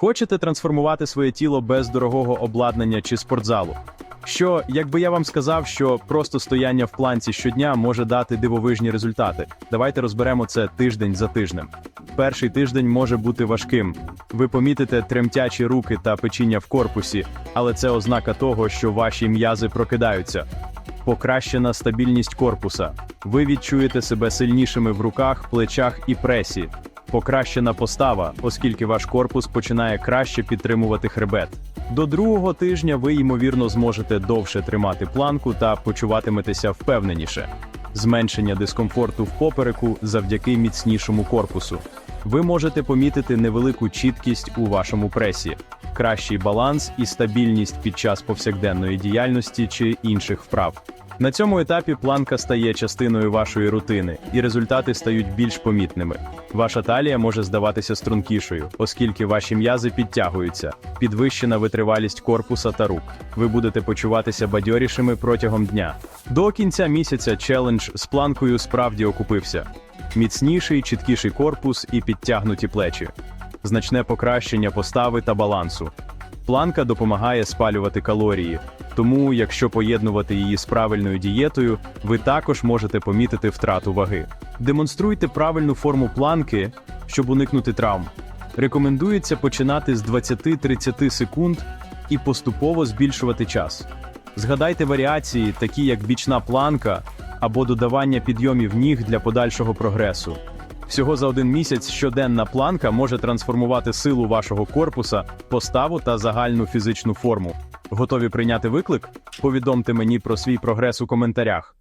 Хочете трансформувати своє тіло без дорогого обладнання чи спортзалу? Що, якби я вам сказав, що просто стояння в планці щодня може дати дивовижні результати? Давайте розберемо це тиждень за тижнем. Перший тиждень може бути важким. Ви помітите тремтячі руки та печіння в корпусі, але це ознака того, що ваші м'язи прокидаються. Покращена стабільність корпуса. Ви відчуєте себе сильнішими в руках, плечах і пресі. Покращена постава, оскільки ваш корпус починає краще підтримувати хребет. До другого тижня ви, ймовірно, зможете довше тримати планку та почуватиметеся впевненіше. Зменшення дискомфорту в попереку завдяки міцнішому корпусу. Ви можете помітити невелику чіткість у вашому пресі, кращий баланс і стабільність під час повсякденної діяльності чи інших вправ. На цьому етапі планка стає частиною вашої рутини, і результати стають більш помітними. Ваша талія може здаватися стрункішою, оскільки ваші м'язи підтягуються, підвищена витривалість корпуса та рук. Ви будете почуватися бадьорішими протягом дня. До кінця місяця челендж з планкою справді окупився. Міцніший, чіткіший корпус і підтягнуті плечі, значне покращення постави та балансу. Планка допомагає спалювати калорії, тому, якщо поєднувати її з правильною дієтою, ви також можете помітити втрату ваги. Демонструйте правильну форму планки, щоб уникнути травм. Рекомендується починати з 20-30 секунд і поступово збільшувати час. Згадайте варіації, такі як бічна планка або додавання підйомів ніг для подальшого прогресу. Всього за один місяць щоденна планка може трансформувати силу вашого корпуса, поставу та загальну фізичну форму. Готові прийняти виклик? Повідомте мені про свій прогрес у коментарях.